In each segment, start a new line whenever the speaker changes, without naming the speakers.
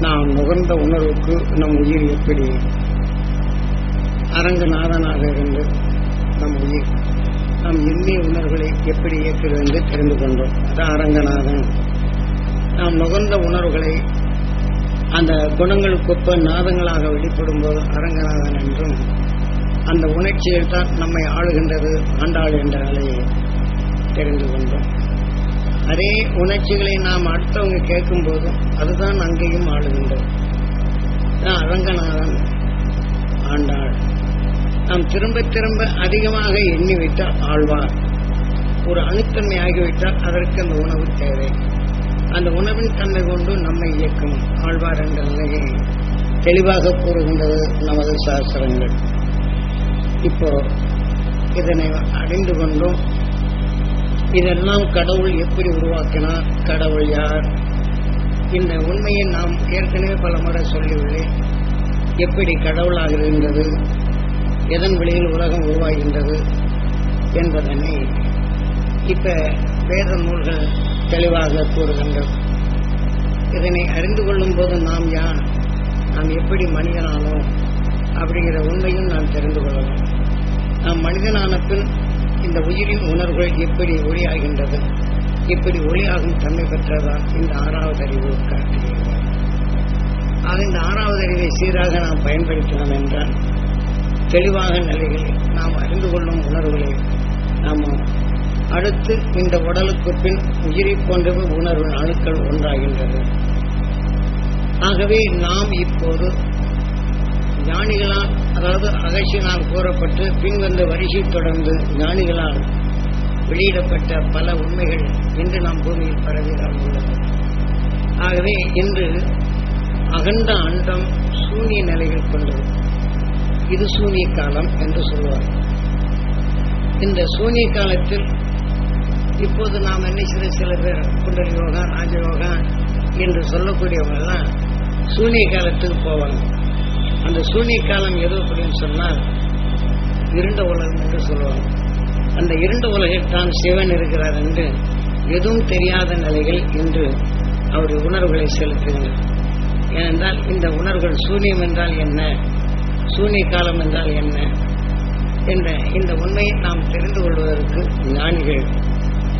நாம் நுகர்ந்த உணர்வுக்கு நம் உயிர் எப்படி? அரங்கநாதனாக இருந்து நம் உயிர். நம் எண்ணிய உணர்வுகளை எப்படி இயக்குகிறது என்று தெரிந்து கொண்டோம். அதான் அரங்கநாதன். நாம் நுகர்ந்த உணர்வுகளை அந்த குணங்களுக்கொப்ப நாதங்களாக வெளிப்படும் போது அரங்கநாதன் என்றும் அந்த உணர்ச்சியில் தான் நம்மை ஆளுகின்றது ஆண்டாள் என்ற அலையை தெரிந்து கொண்டோம். அதே உணர்ச்சிகளை நாம் அடுத்தவங்க கேட்கும் போதும் அதுதான் அங்கேயும் ஆளுகின்றது அரங்கநாதன் ஆண்டாள். நாம் திரும்ப திரும்ப அதிகமாக எண்ணி வைத்தால் ஆழ்வார். ஒரு அணுத்தன்மை ஆகிவிட்டால் அதற்கு அந்த உணவு தேவை. அந்த உணவின் தன்மை கொண்டு நம்மை இயக்கும் ஆழ்வார் என்ற நிலையை தெளிவாக கூறுகின்றது நமது சாஸ்திரங்கள். இப்போ இதனை அடைந்து கொண்டும். இதெல்லாம் கடவுள் எப்படி உருவாக்கினார்? கடவுள் யார்? இந்த உண்மையை நாம் ஏற்கனவே பல முறை சொல்லியுள்ளேன். எப்படி கடவுளாக இருந்தது எதன் வழியில் உலகம் உருவாகின்றது என்பதனை இப்ப வேத நூல்கள் தெளிவாக கூறுகின்றது இதனை அறிந்து கொள்ளும் போது நாம் யார்? நாம் எப்படி மனிதனானோம்? அப்படிங்கிற உண்மையும் நாம் தெரிந்து கொள்ளலாம் நாம் மனிதனான பின் இந்த உயிரின் உணர்வுகள் எப்படி ஒளியாகின்றது? இப்படி ஒளியாகும் தன்மை பெற்றதான் இந்த ஆறாவது அறிவு காட்டுகிறது ஆக இந்த ஆறாவது அறிவை சீராக நாம் பயன்படுத்தினோம் என்றால் தெளிவாக நிலையில் நாம் அறிந்து கொள்ளும் உணர்வுகளை நாம் அடுத்து இந்த உடலுக்கு பின் உயிரை போன்றவை உணர்வு அணுக்கள் ஒன்றாகின்றது. ஆகவே நாம் இப்போது ஞானிகளால் அதாவது அகசியினால் கூறப்பட்டு பின்வந்த வரிசை தொடர்ந்து ஞானிகளால் வெளியிடப்பட்ட பல உண்மைகள் இன்று நாம் பூமியில் பரவிதான் உள்ளது. ஆகவே இன்று அகண்ட அண்டம் சூனிய நிலைகள் கொண்டது. இது சூனிய காலம் என்று சொல்வார். இந்த சூனிய காலத்தில் இப்போது நாம் என்ன செய்த சில பேர் குண்டல் யோகா ராஜயோகா என்று சொல்லக்கூடியவங்கெல்லாம் சூனிய காலத்துக்கு போவாங்க. அந்த சூனிய காலம் எது அப்படின்னு சொன்னால் இருண்ட உலகம் என்று சொல்லுவாங்க. அந்த இருண்ட உலகில் தான் சிவன் இருக்கிறார் என்று எதுவும் தெரியாத நிலைகள் இன்று அவருடைய உணர்வுகளை செலுத்துங்கள் ஏனென்றால் இந்த உணர்வுகள் சூனியம் என்றால் என்ன? சூனிய காலம் என்றால் என்ன? என்ற இந்த உண்மையை நாம் தெரிந்து கொள்வதற்கு ஞானிகள்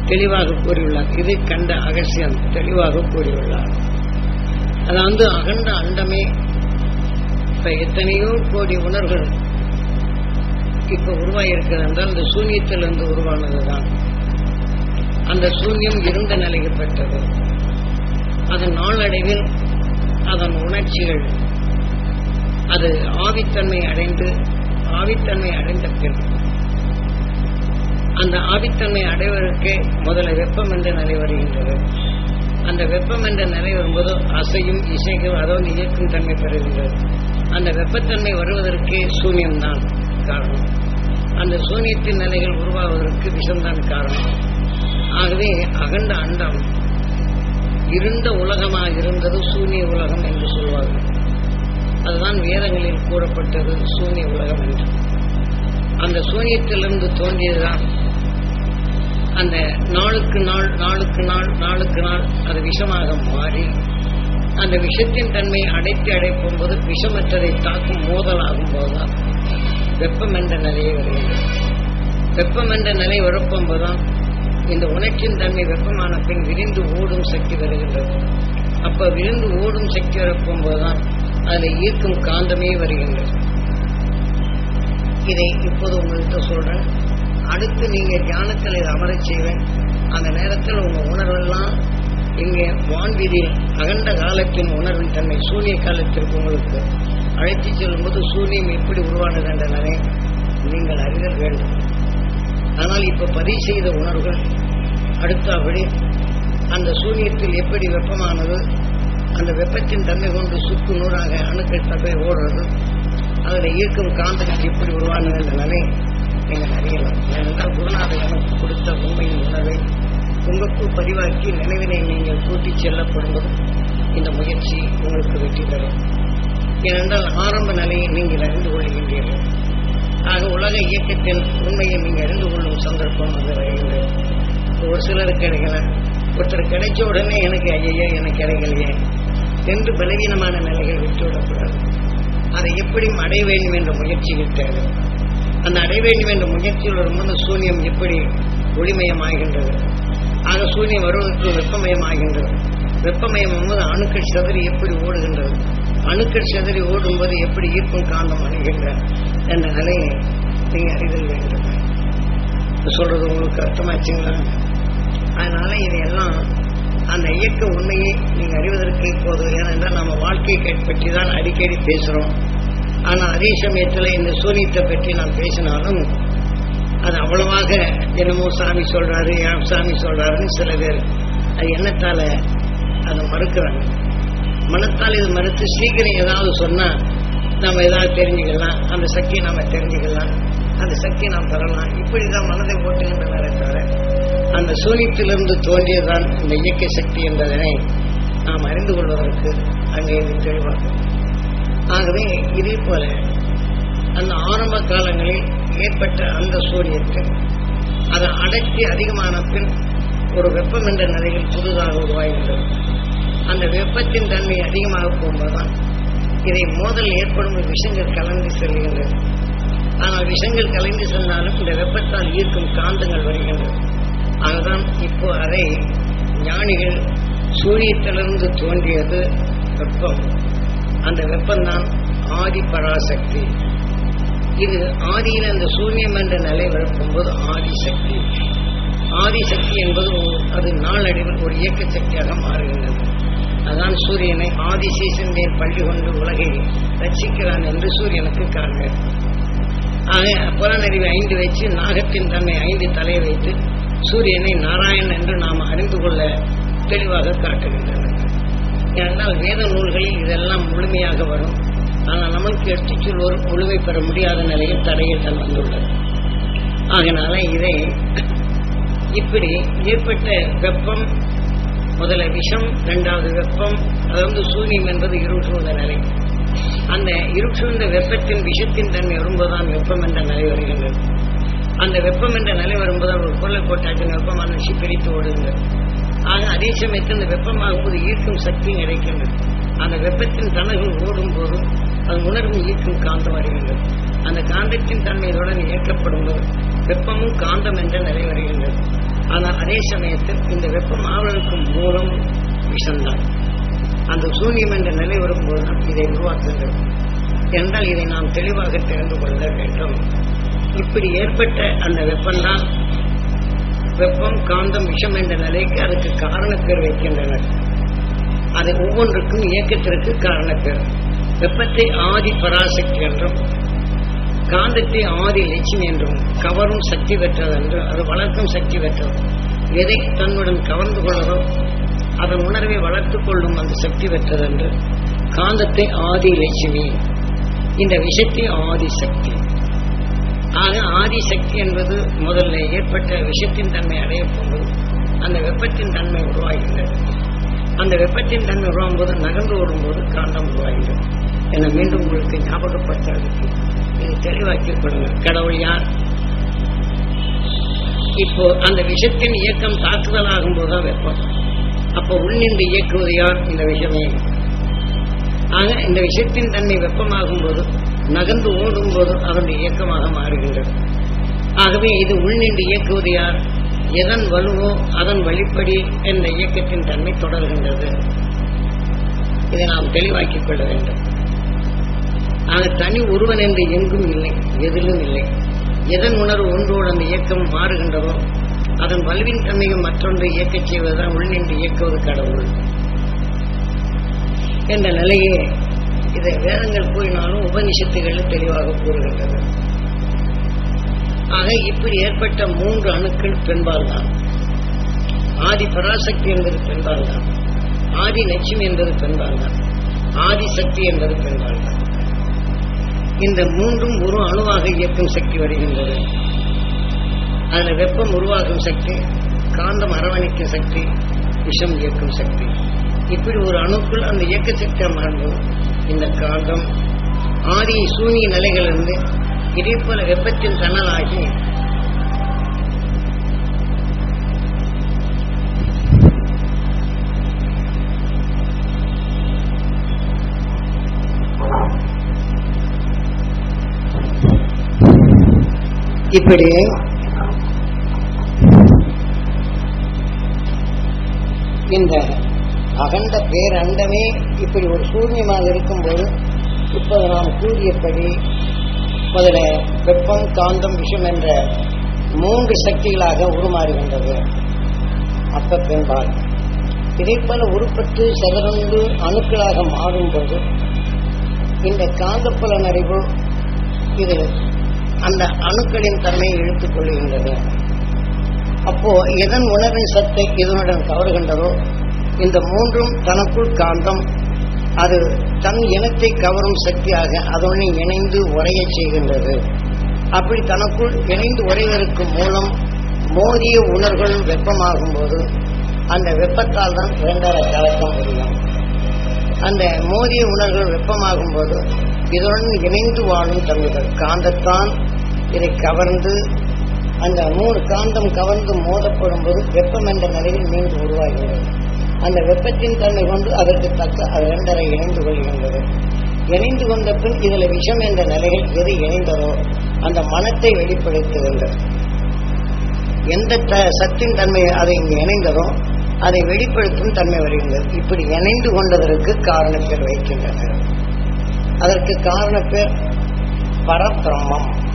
தெளிவாக கூறியுள்ளார். இதை கண்ட அகசியம் தெளிவாக கூறியுள்ளார். அதாவது அகண்ட அண்டமே இப்ப எத்தனையோ கோடி உணர்வுகள் இப்ப உருவாகியிருக்கிறது என்றால் இந்த சூன்யத்திலிருந்து உருவானதுதான். அந்த சூன்யம் இருந்த நிலைக்கு பெற்றது. அதன் நாளடைவில் அதன் உணர்ச்சிகள் அது ஆவித்தன்மை அடைந்து ஆவித்தன்மை அடைந்த பின் அந்த ஆவித்தன்மை அடைவதற்கே முதல்ல வெப்பம் என்ற நிலை வருகின்றது. அந்த வெப்பம் என்ற நிலை வரும்போது அசையும் இசைக்கும் அதாவது இயக்கும் தன்மை பெறுகின்றது. அந்த வெப்பத்தன்மை வருவதற்கே சூன்யம்தான் காரணம். அந்த சூன்யத்தின் நிலைகள் உருவாவதற்கு விஷம்தான் காரணம். ஆகவே அகண்ட அண்டம் இருண்ட உலகமாக இருந்தது சூன்ய உலகம் என்று சொல்வார்கள். அதுதான் வேதங்களில் கூறப்பட்டது சூன்ய உலகம் என்று. அந்த சூன்யத்திலிருந்து தோன்றியதுதான் அந்த நாளுக்கு நாள் நாளுக்கு நாள் நாளுக்கு நாள் அது விஷமாக மாறி அந்த விஷத்தின் தன்மை அடைத்து அடைப்பும் போது விஷமற்றதை தாக்கும் மோதலாகும் போதுதான். வெப்பம் என்ற நிலையை வருகிறது. வெப்பம் என்ற நிலை உழப்பும் போதுதான் இந்த உணர்ச்சியின் தன்மை வெப்பமான பின் விரிந்து ஓடும் சக்தி வருகின்றது. அப்ப விரிந்து ஓடும் சக்தி வரப்பும் போதுதான் அதில் ஈர்க்கும் காந்தமே வருகின்றது. இதை இப்போது உங்கள்கிட்ட சொல்றேன். அடுத்து நீங்க தியானத்தில் இதை அமரச் செய்வேன். அந்த நேரத்தில் உங்க உணர்வெல்லாம் இங்கே வான்வீதியில் அகண்ட காலத்தின் உணர்வின் தன்மை சூரிய காலத்திற்கு உங்களுக்கு அழைத்து செல்லும்போது சூரியம் எப்படி உருவானது என்ற நிலை நீங்கள் அறிதல் வேண்டும். ஆனால் இப்ப பதிவு செய்த உணர்வுகள் அடுத்தபடி அந்த சூரியத்தில் எப்படி வெப்பமானது அந்த வெப்பத்தின் தன்மை கொண்டு சுக்கு நூறாக அணுக்கள் தப்பை ஓடுறது அதில் ஈர்க்கும் காந்தங்கள் எப்படி உருவானது என்ற நிலை நீங்கள் அறியலாம். ஏனென்றால் குருநாதர் கொடுத்த உண்மையின் உணர்வை உங்களுக்குள் பதிவாக்கி நினைவினை நீங்கள் கூட்டிச் செல்லப்படும்போது இந்த முயற்சி உங்களுக்கு வெற்றி தரும். ஏனென்றால் ஆரம்ப நிலையை நீங்கள் அறிந்து கொள்கின்றீர்கள். ஆக உலக இயக்கத்தின் உண்மையை நீங்கள் அறிந்து கொள்ளும் சந்தர்ப்பம் அது வருகிறது ஒரு சிலருக்கு கிடைக்கல ஒருத்தர் கிடைச்ச உடனே எனக்கு ஐயையோ எனக்கு கிடைக்கலையே என்று பலவீனமான நிலைகள் விட்டுவிடக்கூடாது. அதை எப்படி அடைய வேண்டும் என்ற முயற்சிகள் தேவை அந்த அடைய வேண்டும் என்ற முயற்சியில் வரும்போது சூன்யம் எப்படி ஒளிமயமாகின்றது? ஆக சூரியன் வருவதற்கு வெப்பமயமாகின்றது வெப்பமயம் என்பது அணுக்கள் சதுரி எப்படி ஓடுகின்றது? அணுக்கள் சதுரி ஓடும்போது எப்படி ஈர்ப்பும் காந்தம் அணுகின்ற என்ற நிலையை நீங்க அறிதல் வேண்டும். சொல்றது உங்களுக்கு அர்த்தமாச்சுங்களா? அதனால இதையெல்லாம் அந்த இயக்க உண்மையை நீங்க அறிவதற்கு இப்போது ஏனென்றால் நம்ம வாழ்க்கையை பற்றி தான் அடிக்கடி பேசுறோம். ஆனா அதே சமயத்தில் இந்த சூரியத்தை பற்றி நாம் பேசினாலும் அது அவ்வளவாக தினமும் சாமி சொல்றாரு சாமி சொல்றாருன்னு சில பேர் அது எண்ணத்தால அதை மறுக்கிறாங்க. மனத்தால் இது மறுத்து சீக்கிரம் ஏதாவது சொன்னா நம்ம ஏதாவது தெரிஞ்சுக்கலாம் அந்த சக்தியை நாம தெரிஞ்சுக்கலாம் அந்த சக்தியை நாம் பெறலாம். இப்படிதான் மனதை ஓட்டுகின்றனரே தவிர அந்த சூரியத்திலிருந்து தோன்றியதான் இந்த இயற்கை சக்தி என்பதனை நாம் அறிந்து கொள்வதற்கு அங்கே இது தெளிவாகும். ஆகவே இதே போல அந்த ஆரம்ப காலங்களில் ஏற்பட்ட அந்த சூரியத்தை அதை அடர்த்தி அதிகமான பின் ஒரு வெப்பம் என்ற நிலையில் புதுதாக உருவாகின்றது. அந்த வெப்பத்தின் தன்மை அதிகமாக போகும்போதுதான் இதை மோதல் ஏற்படும் விஷங்கள் கலந்து செல்கின்றது ஆனால் விஷங்கள் கலந்து சென்றாலும் இந்த வெப்பத்தால் ஈர்க்கும் காந்தங்கள் வருகின்றன. அதுதான் இப்போ அதை ஞானிகள் சூரியத்திலிருந்து தோன்றியது வெப்பம். அந்த வெப்பம்தான் ஆதி பராசக்தி இது ஆதியில் அந்த சூன்யம் என்ற நிலை வரும்போது ஆதிசக்தி ஆதிசக்தி என்பது அது நாளடைவில் ஒரு இயக்க சக்தியாக மாறுகின்றது. அதான் சூரியனை ஆதிசேஷன் மேல் பள்ளி கொண்டு உலகை ரட்சிக்கிறான் என்று சூரியனுக்கு காண்க. ஆக புலனறிவு ஐந்து வச்சு நாகத்தின் தன்மை ஐந்து தலையை வைத்து சூரியனை நாராயணன் என்று நாம் அறிந்து கொள்ள தெளிவாக காட்டுகின்றனர். ஏனென்றால் வேத நூல்களில் இதெல்லாம் முழுமையாக வரும். ஆனால் நமக்கு எடுத்துச் சொல்வோர் ஒழுவை பெற முடியாத நிலையில் தடையில் தான் வந்துள்ளது. ஆகினால இதை இப்படி ஏற்பட்ட வெப்பம் முதல்ல விஷம் இரண்டாவது வெப்பம் அதாவது சூன்யம் என்பது இருட்டுவத நிலை. அந்த இருட்டுந்த வெப்பத்தின் விஷத்தின் தன்மை வரும்போதுதான் வெப்பம் என்ற நிலை வருகின்றது. அந்த வெப்பம் என்ற நிலை வரும்போது ஒரு பொருளை போட்டாச்சு வெப்பமான பிரித்து ஓடுகின்றது. ஆக அதே சமயத்தில் அந்த வெப்பமாகும் போது ஈர்க்கும் சக்தியும் கிடைக்கின்றது. அந்த வெப்பத்தின் தனகள் ஓடும் போதும் அது உணர்வு ஈர்க்கும் காந்தம் வருகின்றது அந்த காந்தத்தின் தன்மையுடன் இயக்கப்படும் போது வெப்பமும் காந்தம் என்ற நிலை வருகின்றது ஆனால் அதே சமயத்தில் இந்த வெப்பம் ஆவலுக்கும் மூலம் விஷம்தான் அந்த சூன்யம் என்ற நிலை வரும்போது இதை உருவாக்குகிறது. என்றால் இதை நாம் தெளிவாக தெரிந்து கொள்ள வேண்டும். இப்படி ஏற்பட்ட அந்த வெப்பம்தான் வெப்பம் காந்தம் விஷம் என்ற நிலைக்கு அதுக்கு காரணப்பேர் வைக்கின்றனர். அது ஒவ்வொன்றுக்கும் இயக்கத்திற்கு காரணப்பேர். வெப்பத்தை ஆதி பராசக்தி என்றும் காந்தத்தை ஆதி லட்சுமி என்றும் கவரும் சக்தி பெற்றது என்று அது வளர்க்கும் சக்தி பெற்றது. எதை தன்னுடன் கவர்ந்து கொள்ளதோ அதன் உணர்வை வளர்த்துக் கொள்ளும் அந்த சக்தி பெற்றது என்று காந்தத்தை ஆதி லட்சுமி இந்த விஷத்தை ஆதி சக்தி. ஆக ஆதி சக்தி என்பது முதல்ல ஏற்பட்ட விஷத்தின் தன்மை அடைய போகும்போது அந்த வெப்பத்தின் தன்மை உருவாகின்றது. அந்த வெப்பத்தின் தன்மை உருவாகும் போது நகர்ந்து ஓடும்போது காந்தம் உருவாகின்றது. என மீண்டும் உங்களுக்கு ஞாபகப்படுத்துறதுக்கு இது தெளிவாக்கிக் கொள்ளுங்கள். கடவுள் யார்? இப்போ அந்த விஷத்தின் இயக்கம் தாக்குதல் ஆகும் போதுதான் வெப்பம். அப்போ உள்நின்று இயக்குவது யார்? இந்த விஷமே. ஆக இந்த விஷயத்தின் தன்மை வெப்பமாகும் போது நகர்ந்து ஓடும் போது அதனுடைய இயக்கமாக மாறுகின்றது. ஆகவே இது உள்நின்று இயக்குவது யார்? எதன் வலுவோ அதன் வழிப்படி என்ற இயக்கத்தின் தன்மை தொடர்கின்றது. இதை நாம் தெளிவாக்கிக் கொள்ள வேண்டும். ஆக தனி ஒருவன் என்று எங்கும் இல்லை எதிலும் இல்லை. எதன் உணர்வு ஒன்றோடு அந்த இயக்கம் மாறுகின்றதோ அதன் வலுவின் தன்மையை மற்றொன்று இயக்கச் செய்வதுதான் உள்நின்று இயக்குவது கடவுள். என்ற நிலையே இதை வேதங்கள் கூறினாலும் உபனிஷத்துகள் தெளிவாக கூறுகின்றது ஆக இப்படி ஏற்பட்ட மூன்று அணுக்கள் பெண்பால் தான் ஆதி பராசக்தி என்பது பெண்பால் தான் ஆதி லட்சுமி என்பது பெண்பால் தான் ஆதி சக்தி என்பது பெண்பால் தான் இந்த மூன்றும் ஒரு அணுவாக இயக்கும் சக்தி வருகின்றது. அதுல வெப்பம் உருவாகும் சக்தி காந்தம் அரவணைக்கும் சக்தி விஷம் இயக்கும் சக்தி. இப்படி ஒரு அணுக்குள் அந்த இயக்க சக்தி மாறும்போது இந்த காந்தம் ஆதி சூனிய நிலைகளிலிருந்து இதே போல வெப்பத்தின் தன்னலாகி இப்படி இந்த அகண்ட பேரண்டமே இப்படி ஒரு சூன்யமாக இருக்கும்போது இப்போது நாம் கூறியபடி முதல வெப்பம் காந்தம் விஷம் என்ற மூன்று சக்திகளாக உருமாறுகின்றது. அப்ப பெண்பால் இதைப்போல உருப்பட்டு செதறந்து அணுக்களாக மாறும்போது இந்த காந்தப்புல நிறைவு இது அந்த அணுக்களின் தன்மையை இழுத்துக் கொள்கின்றது அப்போ எதன் உணர்வின் சத்தை இதனுடன் கவர்கின்றதோ இந்த மூன்றும் தனக்குள் காந்தம். அது தன் இனத்தை கவரும் சக்தியாக அதனுடன் இணைந்து உரையச் செய்கின்றது. அப்படி தனக்குள் இணைந்து உரைவதற்கு மூலம் மோதிய உணர்வுகள் வெப்பமாகும் போது அந்த வெப்பத்தால் தான் இரண்டரை கலக்க முடியும் அந்த மோதிய உணர்வுகள் வெப்பமாகும் போது இதனுடன் இணைந்து வாழும் தன்மைகள் காந்தத்தான் இதை கவர்ந்து அந்த மூணு காந்தம் கவர்ந்து மோதப்படும் போது வெப்பம் என்ற நிலையில் மீண்டும் உருவாகிறது. அந்த வெப்பத்தின் தன்மை கொண்டு அதற்கு தக்க இரண்டரை இணைந்து கொள்கின்றது. இணைந்து கொண்ட பின் இதில் விஷம் என்ற நிலையில் எது இணைந்ததோ அந்த மனத்தை வெளிப்படுத்துகின்றது. எந்த த- சத்தின் தன்மை அதை இங்கு இணைந்ததோ அதை வெளிப்படுத்தும் தன்மை வருகின்றது. இப்படி இணைந்து கொண்டதற்கு காரணப்பேர் வைக்கின்றனர். அதற்கு காரணப்பேர் பரபிரம்மம்.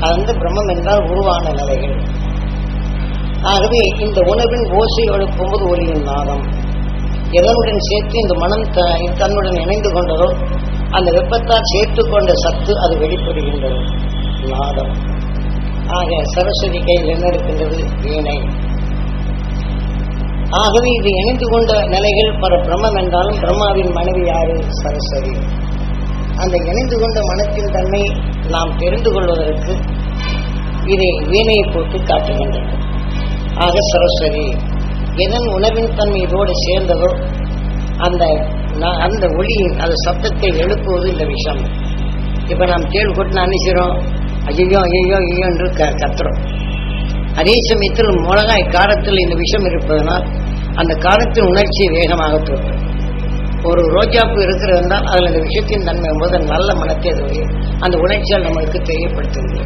அது வந்து பிரம்மம் என்றால் உருவான நிலைகள். ஆகவே இந்த உணவின் ஓசை எழுப்பும்போது ஒளியின் நாதம். எதனுடன் சேர்த்து இந்த மனம் த- தன்னுடன் இணைந்து கொண்டதோ அந்த வெப்பத்தால் சேர்த்து கொண்ட சத்து அது வெளிப்படுகின்றது நாதம். ஆக சரஸ்வதி கையில் என்ன இருக்கின்றது? வீணை. ஆகவே இது இணைந்து கொண்ட நிலைகள் பர பிரம்மம் என்றாலும் பிரம்மாவின் மனைவி யாரு? சரஸ்வதி. அந்த இணைந்து கொண்ட மனத்தின் தன்மை நாம் தெரிந்து கொள்வதற்கு இதை வீணையை போட்டு காட்டுகின்றது ஆக சரஸ்வதி எதன் உணவின் தன்மை இதோடு சேர்ந்ததோ அந்த அந்த ஒளியின் அந்த சப்தத்தை எழுப்புவது இந்த விஷம். இப்ப நாம் கேள்வி கொட்டு அனுசிறோம் ஐயோ ஐயோ ஐயோ என்று க கத்துறோம். அதே சமயத்தில் மிளகாய் காரத்தில் இந்த விஷம் இருப்பதனால் அந்த காரத்தின் உணர்ச்சியை வேகமாக தோற்றும் ஒரு ரோஜாப்பு இருக்கிறது என்றால் அதில் அந்த விஷயத்தின் தன்மை என்பது நல்ல மனத்தை அது அந்த உணர்ச்சியால் நம்மளுக்கு தெரியப்படுத்துகிறது.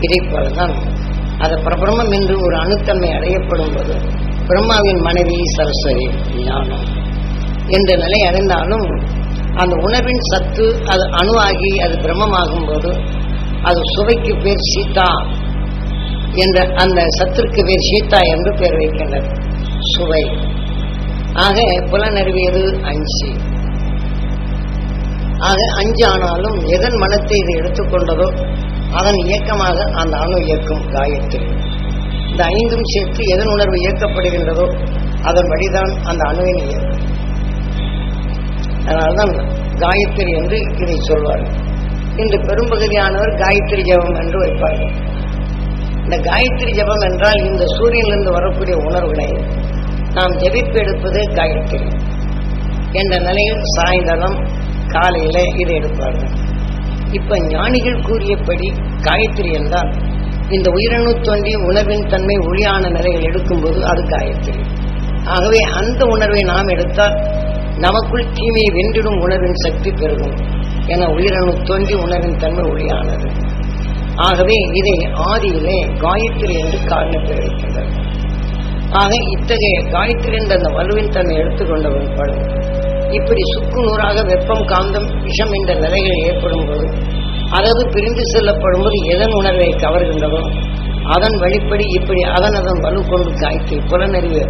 இதை போலதான் அது பிரபிரமம் என்று ஒரு அணுத்தன்மை அடையப்படும் போது பிரம்மாவின் மனைவி சரஸ்வதி ஞானம். என்ற நிலை அடைந்தாலும் அந்த உணவின் சத்து அது அணுவாகி அது பிரம்மமாகும் போது அது சுவைக்கு பேர் சீதா என்ற அந்த சத்திற்கு பேர் சீதா என்று பெயர் வைக்கின்றனர் சுவை. ஆக புலனறிவியது அஞ்சு ஆக அஞ்சு ஆனாலும் எதன் மனத்தை இது எடுத்துக்கொண்டதோ அதன் இயக்கமாக அந்த அணு இயக்கும் காயத்ரி. இந்த ஐந்தும் சேர்த்து எதன் உணர்வு இயக்கப்படுகின்றதோ அதன் வழிதான் அந்த அணுவின் இயக்கம். அதனால்தான் காயத்ரி என்று இதை சொல்வார்கள். இன்று பெரும்பகுதியானவர் காயத்ரி ஜபம் என்று வைப்பார்கள். இந்த காயத்ரி ஜபம் என்றால் இந்த சூரியனிலிருந்து வரக்கூடிய உணர்வுகளை நாம் ஜெபிப்பெடுப்பது காயத்ரி என்ற நிலையில் சாயந்தரம் காலையில இதை எடுப்பார்கள். இப்ப ஞானிகள் கூறியபடி காயத்ரி என்றால் இந்த உயிரணு தோன்றி உணர்வின் தன்மை ஒளியான நிலையில் எடுக்கும்போது அது காயத்ரி. ஆகவே அந்த உணர்வை நாம் எடுத்தால் நமக்குள் தீமையை வென்றிடும் உணர்வின் சக்தி பெருகும் என உயிரணு தோன்றி உணர்வின் தன்மை ஒளியானது ஆகவே இதை ஆதியிலே காயத்ரி என்று காரணம் தெரிவிக்கின்றது ஆக இத்தகைய காயத்ரி என்ற அந்த வலுவின் தன்னை எடுத்துக்கொண்டவன் படும் இப்படி சுக்கு நூறாக வெப்பம் காந்தம் விஷம் என்ற நிலைகள் ஏற்படும் போது அதாவது பிரிந்து செல்லப்படும் போது எதன் உணர்வை கவர்கின்றதோ அதன் வழிப்படி இப்படி அதன் அதன் வலு கொண்டு காய்த்து புலனறிவு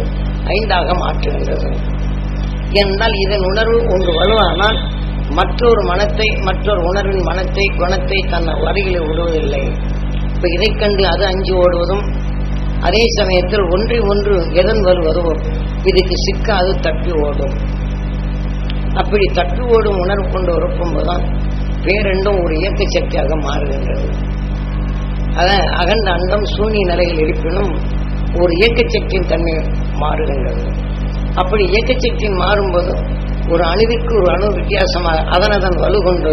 ஐந்தாக மாற்றுகின்றது. என்றால் இதன் உணர்வு ஒன்று வலுவானால் மற்றொரு மனத்தை மற்றொரு உணர்வின் மனத்தை குணத்தை தன் அருகிலே விடுவதில்லை. இப்ப இதைக் கண்டு அது அஞ்சு ஓடுவதும் அதே சமயத்தில் ஒன்றி ஒன்று எதன் வருவோம்? இதுக்கு சிக்காது தப்பி ஓடும். அப்படி தப்பி ஓடும் உணர்வு கொண்டு வரும்போதுதான் பேரெண்டும் ஒரு இயக்க சக்தியாக மாறுகின்றது. அதான் அகண்ட அண்டம் சூனிய நிலையில் இருப்பினும் ஒரு இயக்க சக்தியின் தன்மை மாறுகின்றது. அப்படி இயக்க மாறும்போது ஒரு அணுவிற்கு ஒரு அணு வித்தியாசமாக அதன் அதன் வலுகொண்டு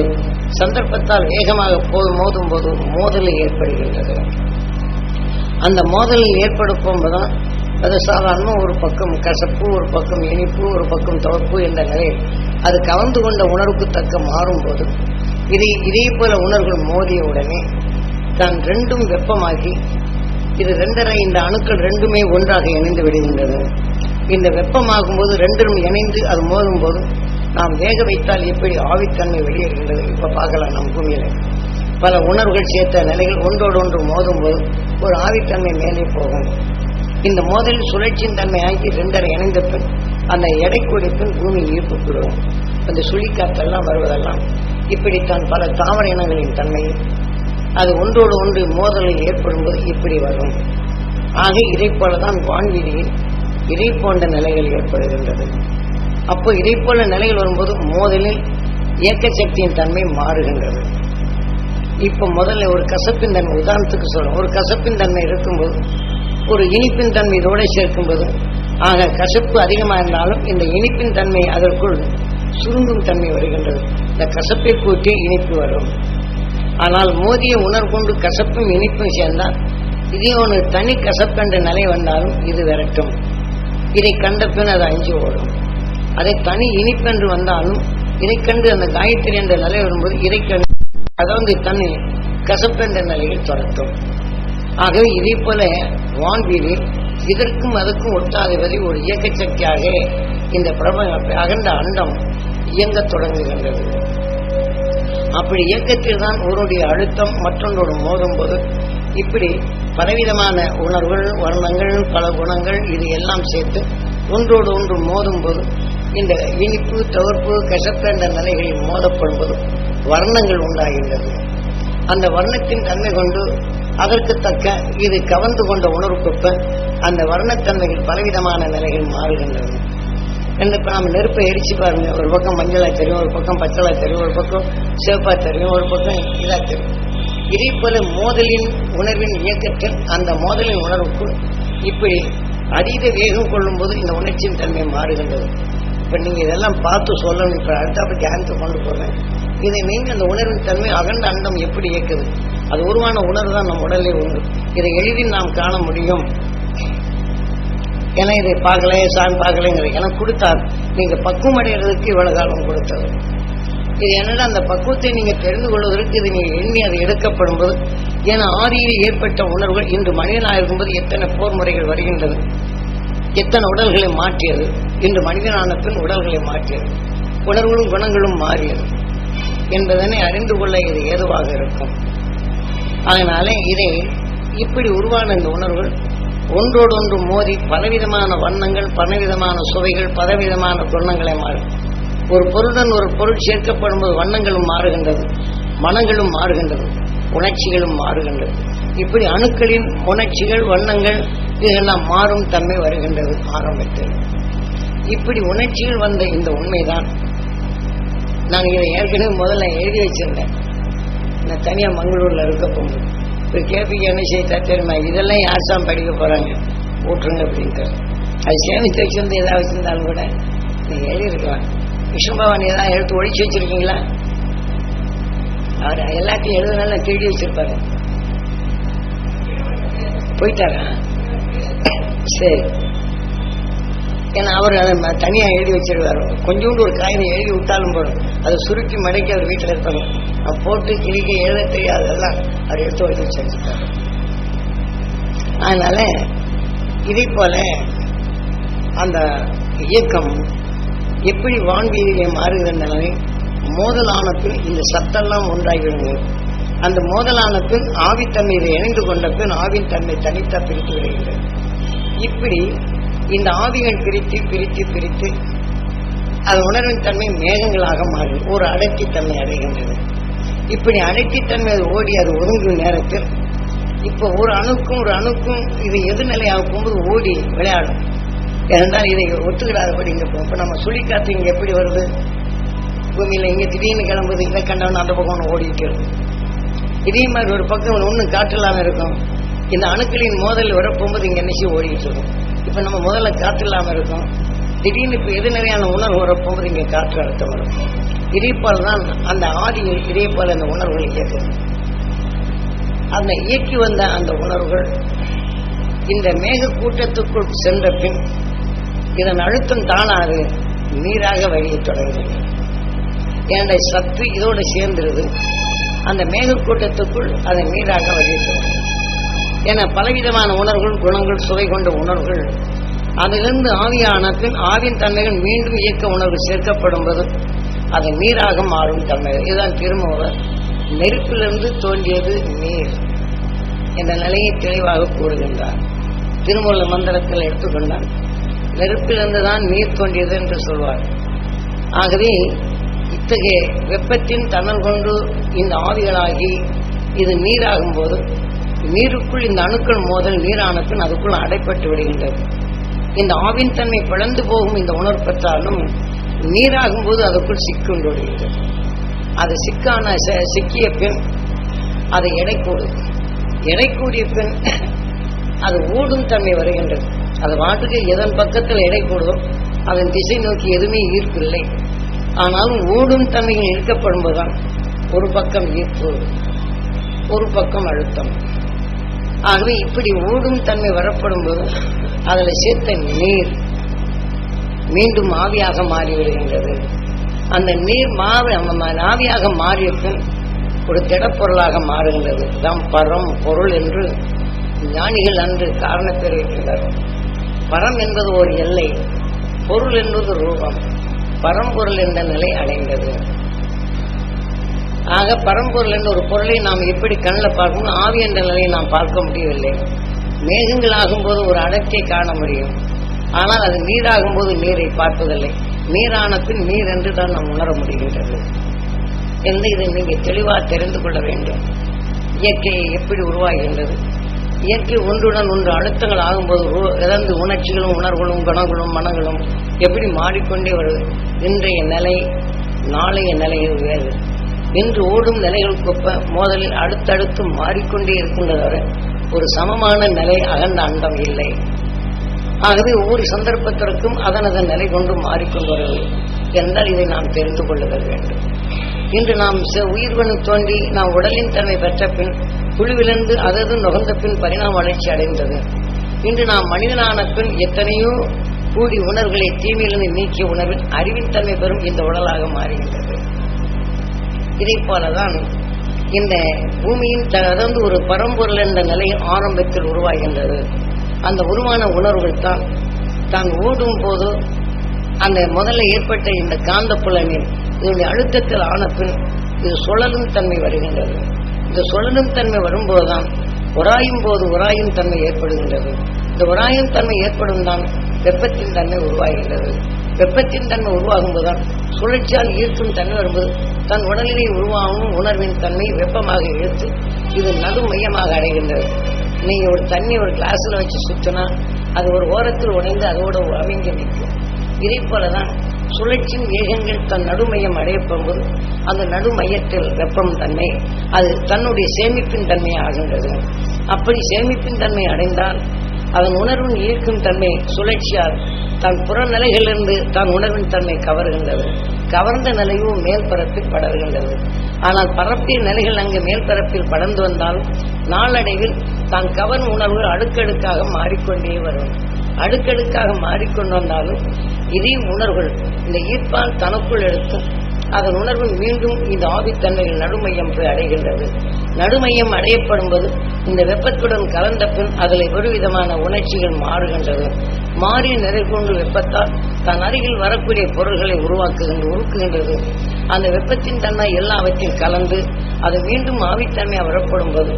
சந்தர்ப்பத்தால் வேகமாக போல் மோதும் போது மோதல் ஏற்படுகின்றது. அந்த மோதலில் ஏற்படும் போதுதான் அது சாதாரண ஒரு பக்கம் கசப்பு ஒரு பக்கம் இனிப்பு ஒரு பக்கம் துவப்பு என்ற நிலையில் அது கவர்ந்து கொண்ட உணர்வுக்கு தக்க மாறும்போது இதை இதே போல உணர்வுகள் மோதிய உடனே தான் ரெண்டும் வெப்பமாகி இது ரெண்டரை இந்த அணுக்கள் ரெண்டுமே ஒன்றாக இணைந்து விடுகின்றது இந்த வெப்பமாகும் போது ரெண்டும் இணைந்து அது மோதும் போது நாம் வேக வைத்தால் எப்படி ஆவித்தன்மை வெளியேறுகின்றது? இப்ப பார்க்கலாம் நம் பூமியில. பல உணர்வுகள் சேர்த்த நிலைகள் ஒன்றோடு ஒன்று மோதும் போது ஒரு ஆவித்தன்மை மேலே போகும். இந்த மோதலில் சுழற்சியின் தன்மை ஆகி ரெண்டரை இணைந்த பின் அந்த எடை குடிப்பின் பூமி ஈர்ப்புப்படுவோம் அந்த சுழிக்காற்றெல்லாம் வருவதெல்லாம் இப்படித்தான் பல தாவர இனங்களின் தன்மை. அது ஒன்றோடு ஒன்று மோதலில் ஏற்படும் போது இப்படி வரும். ஆக இதை போலதான் வான்வீதியில் இதை போன்ற நிலைகள் ஏற்படுகின்றது. அப்போ இதை போல நிலைகள் வரும்போது மோதலில் இயக்க சக்தியின் தன்மை மாறுகின்றது. இப்ப முதல்ல ஒரு கசப்பின் தன்மை உதாரணத்துக்கு சொல்லணும். ஒரு கசப்பின் தன்மை இருக்கும்போது ஒரு இனிப்பின் தன்மை இதோட சேர்க்கும்போது ஆக கசப்பு அதிகமாக இருந்தாலும் இந்த இனிப்பின் தன்மை அதற்குள் சுருங்கும் தன்மை வருகின்றது. இந்த கசப்பை கூட்டி இனிப்பு வரும். ஆனால் மோதிய உணர்கொண்டு கசப்பும் இனிப்பும் சேர்ந்தால் இதே ஒன்று தனி கசப்பென்ற நிலை வந்தாலும் இது விரட்டும். இதை கண்ட பின் அது அஞ்சு ஓடும். அதை தனி இனிப்பென்று வந்தாலும் இதை கண்டு அந்த காயத்ரி என்ற நிலை வரும்போது இதை கண்டு அதாவது தன்னை கசப்பென்ற நிலையில் தொடர்த்தும் ஆகவே இதே போல வான்வீடு இதற்கும் அதுக்கும் ஒட்டாதவரை ஒரு இயக்க சக்தியாக இந்த பிரப அகண்ட அண்டம் இயங்கத் தொடங்குகின்றது. அப்படி இயக்கத்தில் தான் ஒருடைய அழுத்தம் மற்றொன்றோடு மோதும் போது இப்படி பலவிதமான உணர்வுகள் வர்ணங்கள் பல குணங்கள் இது எல்லாம் சேர்த்து ஒன்றோடு ஒன்று மோதும் போது இந்த இனிப்பு தவிர்ப்பு கசப்பு என்ற நிலைகளில் மோதப்படும் போது வர்ணங்கள் உண்டாகின்றது. அந்த வர்ணத்தின் தன்மை கொண்டு அதற்கு தக்க இது கவர்ந்து கொண்ட உணர்வுக்குப்ப அந்த வர்ணத்தன்மைகள் பலவிதமான நிலைகள் மாறுகின்றன. என்று இப்ப நாம் நெருப்பை எரிச்சு பாருங்க. ஒரு பக்கம் மஞ்சளா தெரியும் ஒரு பக்கம் பச்சளா தெரியும் ஒரு பக்கம் சிவப்பா தெரியும் ஒரு பக்கம் இதா தெரியும். இதே போல மோதலின் உணர்வின் இயக்கத்தில் அந்த மோதலின் உணர்வுக்கு இப்படி அதீத வேகம் கொள்ளும் போது இந்த உணர்ச்சியின் தன்மை மாறுகின்றது. இப்ப நீங்க இதெல்லாம் பார்த்து சொல்லணும். இப்ப அடுத்தாப்ப தியானத்தை கொண்டு போறேன் இதை நீங்க அந்த உணர்வின் தன்மை அகண்ட அண்டம் எப்படி இயக்குது? அது உருவான உணர்வு தான் நம் உடலே உண்டு. இதை எளிதில் நாம் காண முடியும். ஏன்னா இதை பார்க்கல சாமி பார்க்கலைங்கிறது. எனக்கு கொடுத்தார். நீங்க பக்குவம் அடைகிறதுக்கு இவ்வளவு காலம் கொடுத்தது. இது என்னடா அந்த பக்குவத்தை நீங்க தெரிந்து கொள்வதற்கு இது நீங்க எண்ணி அது எடுக்கப்படும் போது ஏன்னா ஆதியில் ஏற்பட்ட உணர்வுகள் இன்று மனிதனாக இருக்கும்போது எத்தனை போர் முறைகள் வருகின்றது. எத்தனை உடல்களை மாற்றியது. இன்று மனிதனான பின் உடல்களை மாற்றியது. உணர்வுகளும் குணங்களும் மாறியது. என்பதனை அறிந்து கொள்ள இது ஏதுவாக இருக்கும். அதனாலே இதை இப்படி உருவான இந்த உணர்வுகள் ஒன்றோடொன்று மோதி பலவிதமான வண்ணங்கள் பலவிதமான சுவைகள் பலவிதமான குணங்களை மாறும். ஒரு பொருளுடன் ஒரு பொருள் சேர்க்கப்படும் போது வண்ணங்களும் மாறுகின்றது மனங்களும் மாறுகின்றது உணர்ச்சிகளும் மாறுகின்றது. இப்படி அணுக்களின் உணர்ச்சிகள் வண்ணங்கள் இதெல்லாம் மாறும் தன்மை வருகின்றது ஆரம்பத்தில். இப்படி உணர்ச்சிகள் வந்த இந்த உண்மைதான். நான் இதை ஏற்கனவே முதல்ல எழுதி வச்சிருந்தேன். நான் தனியாக மங்களூரில் இருக்க போகும்போது. இப்போ கேபிக்கு என்ன செய்தா தெரியுமா இதெல்லாம் யார் தான் படிக்க போகிறாங்க போட்டுருங்க அப்படின்ட்டு. அது சேமித்து வச்சிருந்து ஏதாவது வச்சிருந்தாலும் கூட நீங்க எழுதியிருக்கலாம். விஷ்ணுபவன் ஏதாவது எடுத்து ஒழிச்சு வச்சிருக்கீங்களா? அவர் எல்லாத்தையும் எழுதுனால தேடி வச்சிருப்பாரு. போயிட்டாரா? சரி. ஏன்னா அவர் அதை தனியாக எழுதி வச்சிருவார். கொஞ்சோண்டு ஒரு காகிதம் எழுதி விட்டாலும் போதும். அதை சுருக்கி மடக்கி அவர் வீட்டில் இருப்பாங்க போட்டு கிழிக்க எழுத தெரியாதெல்லாம் அவர் எடுத்து வச்சு வச்சிருக்காரு. அதனால இதை போல அந்த இயக்கம் எப்படி வான்வீதியிலே மாறுகின்றன மோதலானத்தில் இந்த சத்தெல்லாம் ஒன்றாகிவிடுங்க அந்த மோதலானத்தில் பின் ஆவித்தன்மையை இணைந்து கொண்ட பின் ஆவின் தன்மை தனித்தா பிரித்து விடுகிறது. இப்படி இந்த ஆவிகள் பிரித்து பிரித்து பிரித்து அது உணர்வின் தன்மை மேகங்களாக மாறும் ஒரு அடர்த்தி தன்மை அடைகின்றது. இப்படி அடர்த்தித்தன்மை அது ஓடி அது ஒதுங்கும் நேரத்தில் இப்போ ஒரு அணுக்கும் ஒரு அணுக்கும் இது எதிர்நிலையாக போகும்போது ஓடி விளையாடும். ஏனென்றால் இதை ஒத்துக்கிடாதபடி இங்கே போகும் இப்போ நம்ம சுழிக்காத்து இங்கே எப்படி வருது? பூமியில் இங்கே திடீர்னு கிளம்புது இதை கண்டவன் அந்த பக்கம் ஒன்று ஓடிட்டு இருக்கும் இதே மாதிரி ஒரு பக்கம் ஒன்றும் காற்றில்லாமல் இருக்கும். இந்த அணுக்களின் மோதல் வரப்போகும்போது இங்கே நிச்சய ஓடிட்டு இருக்கும். இப்போ நம்ம முதல்ல காற்று இல்லாமல் இருக்கும். திடீர்னு இப்போ எதிர்நிலையான உணர்வு வரப்போகும்போது இங்கே காற்று அழுத்தம் வரும். இறைப்பால் தான் அந்த ஆதியில் இறைப்பால் அந்த உணர்வுகள் இயக்குது அந்த இயக்கி வந்த அந்த உணர்வுகள் இந்த மேக கூட்டத்துக்குள் சென்ற பின் இதன் அழுத்தம் தானாது நீராக வழியை தொடங்குகிறது என்னுடைய சத்து இதோட சேர்ந்துருது. அந்த மேகக்கூட்டத்துக்குள் அதை நீராக வருகிறது என பலவிதமான உணர்வுகள் குணங்கள் சுவை கொண்ட உணர்வுகள். அதிலிருந்து ஆவியான பின் ஆவின் தன்மைகள் மீண்டும் இயக்க உணர்வு சேர்க்கப்படும் போது அது நீராக மாறும் தன்மைகள் இதுதான் திருமூலர் நெருப்பிலிருந்து தோன்றியது நீர் என்ற நிலையை தெளிவாக கூறுகின்றார். திருமூல மந்திரத்தில் எடுத்துக்கொண்டார். நெருப்பிலிருந்து தான் நீர் தோன்றியது என்று சொல்வார். ஆகவே இத்தகைய வெப்பத்தின் தணல் கொண்டு இந்த ஆவிகளாகி இது நீராகும் போது நீருக்குள் இந்த அணுக்கள் மோதல் நீரானத்தின் அதுக்குள் அடைப்பட்டு விடுகின்றது. இந்த ஆவின் தன்மை பிளந்து போகும் இந்த உணர்வு பெற்றாலும் நீராகும் போது அதுக்குள் சிக்கொண்டு விடுகிறது அது சிக்கான ச- சிக்கிய பின் அதை எடை கூடும். எடை கூடிய பின் அது ஊடும் தன்மை வருகின்றது. அது வாட்டுக்கு எதன் பக்கத்தில் எடை கூடுதோ அதன் திசை நோக்கி எதுவுமே ஈர்ப்பில்லை. ஆனாலும் ஊடும் தன்மையில் இழுக்கப்படும்போதுதான் ஒரு பக்கம் ஈர்ப்பு ஒரு பக்கம் அழுத்தம். ஆகவே இப்படி ஓடும் தன்மை வரப்படும் போது அதில் சேர்த்த நீர் மீண்டும் ஆவியாக மாறிவிடுகின்றது அந்த நீர் மாவி ஆவியாக மாறியதும் ஒரு திடப்பொருளாக மாறுகின்றது. தான் பரம் பொருள் என்று ஞானிகள் அன்று காரணம் தெரிவிக்கின்றனர். பரம் என்பது ஒரு எல்லை பொருள் என்பது ரூபம். பரம்பொருள் என்ற நிலை அடைந்தது. ஆக பரம்பொருள் என்ற ஒரு பொருளை நாம் எப்படி கண்ணில் பார்க்கணும் ஆவி என்ற நிலையை நாம் பார்க்க முடியவில்லை. மேகங்கள் ஆகும்போது ஒரு அடர்த்தியை காண முடியும். ஆனால் அது நீராகும் போது நீரை பார்ப்பதில்லை. நீரான பின் நீர் என்று தான் நாம் உணர முடிகின்றது. என்று இதை நீங்கள் தெளிவாக தெரிந்து கொள்ள வேண்டும். இயற்கையை எப்படி உருவாகின்றது? இயற்கை ஒன்றுடன் ஒன்று அழுத்தங்கள் ஆகும்போது இறந்து உணர்ச்சிகளும் உணர்வுகளும் குணங்களும் மனங்களும் எப்படி மாறிக்கொண்டே வருது? இன்றைய நிலை நாளைய நிலையில் வேறு. என்று ஓடும் நிலைகளுக்கொப்ப மோதலில் அடுத்தடுத்து மாறிக்கொண்டே இருக்கின்றது ஒரு சமமான நிலை அகண்ட அண்டம் இல்லை. ஆகவே ஒவ்வொரு சந்தர்ப்பத்திற்கும் அதன் நிலை கொண்டு மாறிக்கொண்டு வருவது என்றால் இதை நாம் தெரிந்து கொள்ளுதல் வேண்டும். இன்று நாம் உயிர்வனு தோன்றி நாம் உடலின் தன்மை பெற்ற பின் குழுவிலிருந்து அதது நுகர்ந்த பின் பரிணாம வளர்ச்சி அடைந்தது. இன்று நாம் மனிதனான பின் எத்தனையோ கூடி உணர்வுகளை தீமையிலிருந்து நீக்கிய உணர்வில் அறிவின் தன்மை பெறும் இந்த உடலாக மாறுகின்றது. இதை போலதான் இந்த பூமியின் த- அதாவது ஒரு பரம்பொருள் என்ற நிலை ஆரம்பத்தில் உருவாகின்றது. அந்த உருவான உணர்வுகள் தான் தான் ஓடும் போது அந்த முதல்ல ஏற்பட்ட இந்த காந்த புலனில் இதனுடைய அழுத்தத்தில் ஆன பின் இது சுழலும் தன்மை வருகின்றது. இந்த சுழலும் தன்மை வரும்போதுதான் உராயும் போது உராயும் தன்மை ஏற்படுகின்றது. இந்த உராயும் தன்மை ஏற்படும் தான் வெப்பத்தின் தன்மை உருவாகின்றது. வெப்பத்தின் தன்மை உருவாகும் போதுதான் சுழற்சியால் ஈர்க்கும் தன்மை வரும்போது தன் உடலிலே உருவாகும் உணர்வின் தன்மை வெப்பமாக இழுத்து இது நடு மையமாக அடைகின்றது. நீங்க ஒரு தண்ணி ஒரு கிளாஸ்ல வச்சு சுத்தினா அது ஒரு ஓரத்தில் உடைந்து அதோட அமைங்கி நிற்கும். இதே போலதான் சுழற்சியின் வேகங்கள் தன் நடுமையம் அடையப்படும்போது அந்த நடுமையத்தில் வெப்பம் தன்மை அது தன்னுடைய சேமிப்பின் தன்மை ஆகின்றது அப்படி சேமிப்பின் தன்மை அடைந்தால் அதன் உணர்வின் ஈர்க்கும் தன்மை சுழற்சியால் தான் புறநிலைகளிலிருந்து தான் உணர்வின் தன்மை கவர்கின்றது. கவர்ந்த நிலையும் மேல் பரப்பில் படர்கின்றது. ஆனால் பரப்பிய நிலைகள் அங்கு மேல் பரப்பில் படர்ந்து வந்தால் நாளடைவில் தான் கவர்ந்த உணர்வுகள் அடுக்கடுக்காக மாறிக்கொண்டே வரும். அடுக்கடுக்காக மாறிக்கொண்டு வந்தாலும் இதே உணர்வுகள் இந்த ஈர்ப்பால் தனக்குள் எடுத்து அதன் உணர்வு மீண்டும் இந்த ஆவித்தன்மையில் நடுமையம் போய் அடைகின்றது. நடுமையம் அடையப்படும் போது இந்த வெப்பத்துடன் கலந்த பின் அதில் ஒரு விதமான உணர்ச்சிகள் மாறுகின்றது. மாறி நிறை கொண்டு வெப்பத்தால் தன் அருகில் வரக்கூடிய பொருள்களை உருவாக்குகின்ற உருக்குகின்றது. அந்த வெப்பத்தின் தன்மை எல்லாவற்றையும் கலந்து அது மீண்டும் ஆவித்தன்மையாக வரப்படும் போது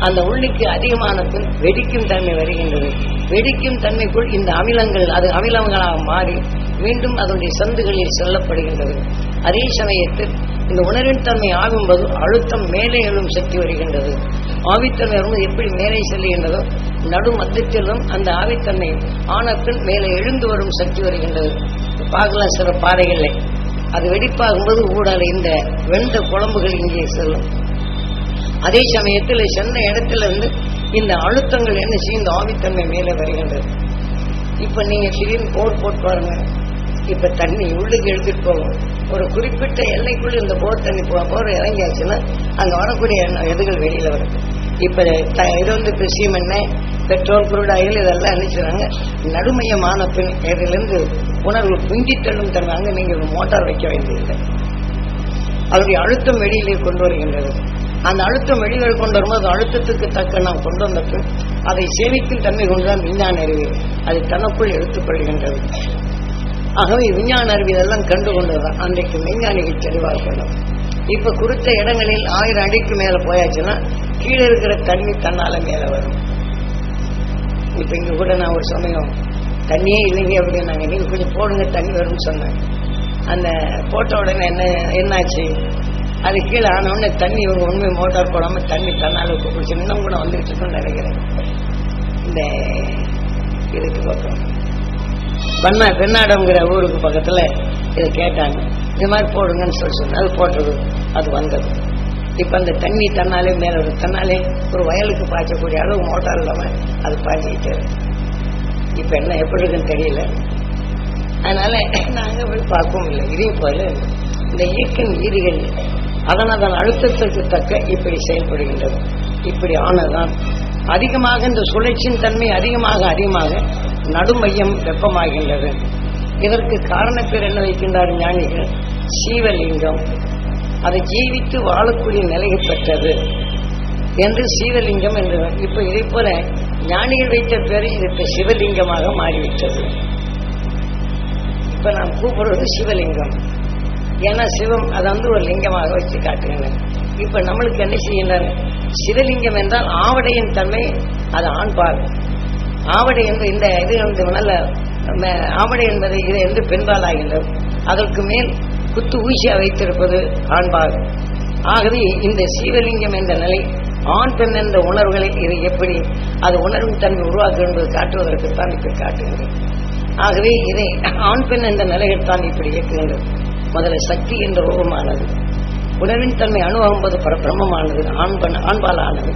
அந்த உள்ளிக்கு அதிகமான பின் வெடிக்கும் தன்மை வருகின்றது. வெடிக்கும் தன்மைக்குள் இந்த அமிலங்கள் அது அமிலங்களாக மாறி மீண்டும் அதனுடைய சந்துகளில் செல்லப்படுகின்றது. அதே சமயத்தில் இந்த உணர்வின் தன்மை ஆகும்போது அழுத்தம் மேலே எழும் சக்தி வருகின்றது. ஆவித்தன்மை எப்படி மேலே செல்லுகின்றதோ நடு மத்தியத்திலும் அந்த ஆவித்தன்மை ஆன மேலே எழுந்து வரும் சக்தி வருகின்றது. பார்க்கலாம் சில பாறைகளை அது வெடிப்பாகும்போது ஊடால இந்த வெந்த குழம்புகள் இங்கே செல்லும். அதே சமயத்தில் சென்ன இடத்துல இருந்து இந்த அழுத்தங்கள் என்ன செய்யும்? இந்த ஆவித்தன்மை மேலே வருகின்றது. இப்ப நீங்க திடீர்னு போர் போட்டு பாருங்க. இப்ப தண்ணி உள்ளுக்கு எடுத்துட்டு போகும். ஒரு குறிப்பிட்ட எல்லைக்குள்ள இந்த போர் தண்ணி போற போர் இறங்கியாச்சுன்னா அங்க வரக்கூடிய எண்ண- எதுகள் வெளியில வருது? இப்ப த- இது வந்து இப்ப சீமெண்ணெய் பெட்ரோல் குருடாயில் இதெல்லாம் அனுப்பிச்சுறாங்க நடுமையமான பின் இதிலிருந்து உணர்வு குஞ்சி தள்ளும் தருவாங்க நீங்க ஒரு மோட்டார் வைக்க வேண்டியதில்லை. அதனுடைய அழுத்தம் வெளியிலே கொண்டு வருகின்றது. அந்த அழுத்தம் வெளியில் கொண்டு வரும்போது அழுத்தத்துக்கு தக்க நாம் கொண்டு வந்த பின் அதை சேமிக்கும் தன்மை கொண்டுதான் விஞ்ஞான அறிவு. அது தனக்குள் எடுத்துக்கொள்கின்றது ஆகவே விஞ்ஞான அறிவு இதெல்லாம் கண்டு கொண்டதுதான். அன்றைக்கு விஞ்ஞானிகள் தெளிவாக கொள்ளும் இப்ப குறித்த இடங்களில் ஆயிரம் அடிக்கு மேல போயாச்சுன்னா கீழே இருக்கிற தண்ணி தன்னால மேல வரும். இப்ப இங்க கூட நான் ஒரு சமயம் தண்ணியே இல்லைங்க அப்படின்னாங்க. நீங்க கொஞ்சம் போடுங்க தண்ணி வரும்னு சொன்னேன். அந்த போட்ட உடனே என்ன என்னாச்சு? அது கீழே ஆன உடனே தண்ணி இவங்க உண்மை மோட்டார் போடாம தண்ணி தன்னால குடிச்சு இன்னும் கூட வந்துட்டு இருக்குன்னு நினைக்கிறேன். இந்த இதுக்கு பக்கம். பண்ணா பெண்ணாடம்ங்கிற ஊருக்கு பக்கத்துல இதை கேட்டாங்க. இது மாதிரி போடுங்கன்னு சொல்லி சொன்னேன். அது போட்டது அது வந்தது. இப்ப அந்த தண்ணி தன்னாலே மேல தன்னாலே ஒரு வயலுக்கு பாய்ச்சக்கூடிய அளவு மோட்டார் இல்லாம அது பாய்ச்சிக்கிட்டே இருக்கு. இப்ப என்ன எப்படி இருக்குன்னு தெரியல. அதனால நாங்க போய் பார்க்கவும் இல்லை. இதே போல இந்த இயக்கம் ஈரிகள் அதன் அதன் அழுத்தத்திற்கு தக்க இப்படி செயல்படுகின்றது. இப்படி ஆனதுதான். அதிகமாக இந்த சுழற்சியின் தன்மை அதிகமாக அதிகமாக நடுமையம் வெப்பமாகின்றது. இதற்கு காரணப்பேர் என்ன வைக்கின்றார் ஞானிகள்? சீவலிங்கம். அதை ஜீவித்து வாழக்கூடிய நிலையை பெற்றது. என்று சீவலிங்கம் என்று இப்ப இதை போல ஞானிகள் வைத்த பேர் இது இப்ப சிவலிங்கமாக மாறிவிட்டது. இப்ப நாம் கூப்பிடுறது சிவலிங்கம். ஏன்னா சிவம் அதை வந்து ஒரு லிங்கமாக வச்சு காட்டுகிறேன் இப்ப நம்மளுக்கு என்ன செய்கின்றார் சிவலிங்கம் என்றால் ஆவடையின் தன்மை அது ஆண்பால். ஆவடை என்று இந்த இது வந்து நல்ல ஆவடை என்பது இது என்று பெண்பால் ஆகின்றது. அதற்கு மேல் குத்து ஊசியா வைத்திருப்பது ஆண்பாகும் ஆகவே இந்த சீவலிங்கம் என்ற நிலை ஆண் பெண் என்ற உணர்வுகளை இது எப்படி அது உணர்வின் தன்மை உருவாக்கும் என்பது காட்டுவதற்குத்தான் இப்படி காட்டுகிறது. ஆகவே இதை ஆண் பெண் என்ற நிலையில் தான் இப்படி இயக்குகின்றது. முதல்ல சக்தி என்ற ரூபமானது. உணர்வின் தன்மை அணுவகும்போது பர பிரம்மமானது ஆண்பன் ஆண்பாலானது.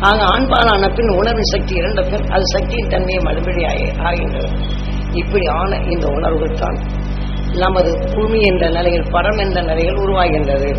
ஆக ஆண்பாலான பின் உணர்வின் சக்தி இரண்ட பின் அது சக்தியின் தன்மையை மறுபடி ஆகி- ஆகின்றது. இப்படி ஆன இந்த உணர்வுகள் தான் நமது பூமி என்ற நிலையில் பரம் என்ற நிலையில் உருவாகின்றது.